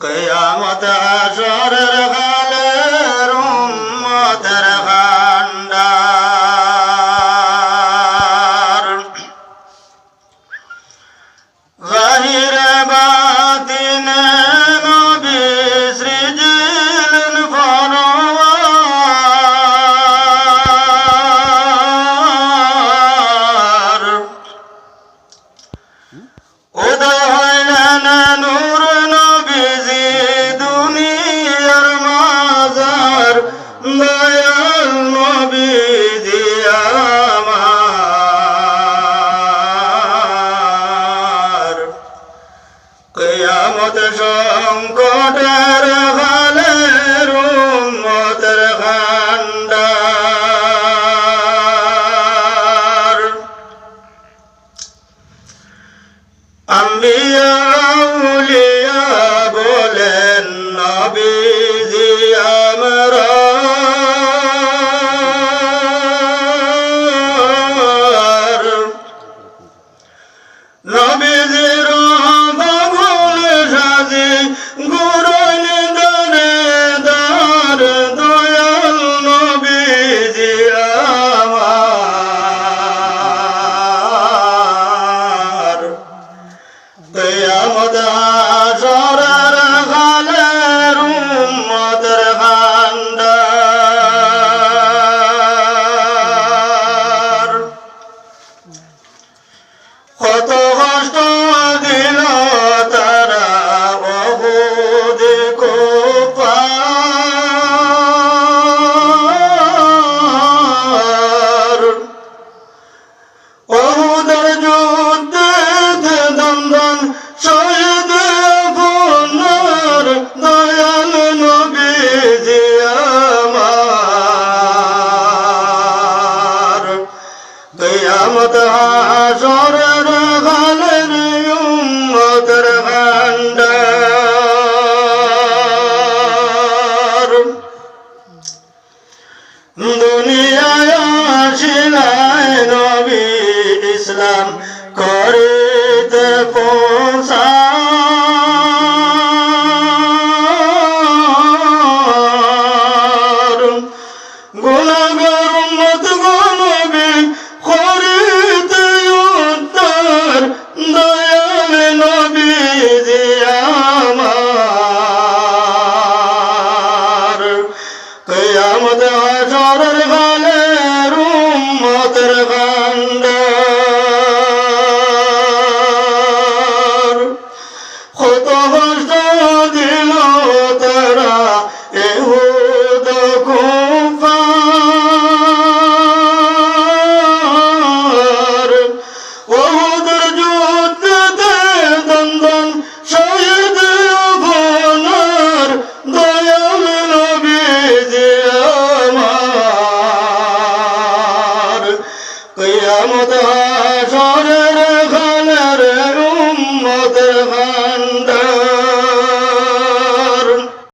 কয়ামত আসরের কালে রুম্মতের ভান্ডার জাহিরে বাতিনে নবী সৃজিলেন ফরওয়ার। উদয় মদর গালের মদর গান্ডার আম্বিয়া বলেন নবী। উম্মত হাসরের গালের উম্মতের ভান্ডার দুনিয়ায় আসিলায় নবী ইসলাম করিতে পো কত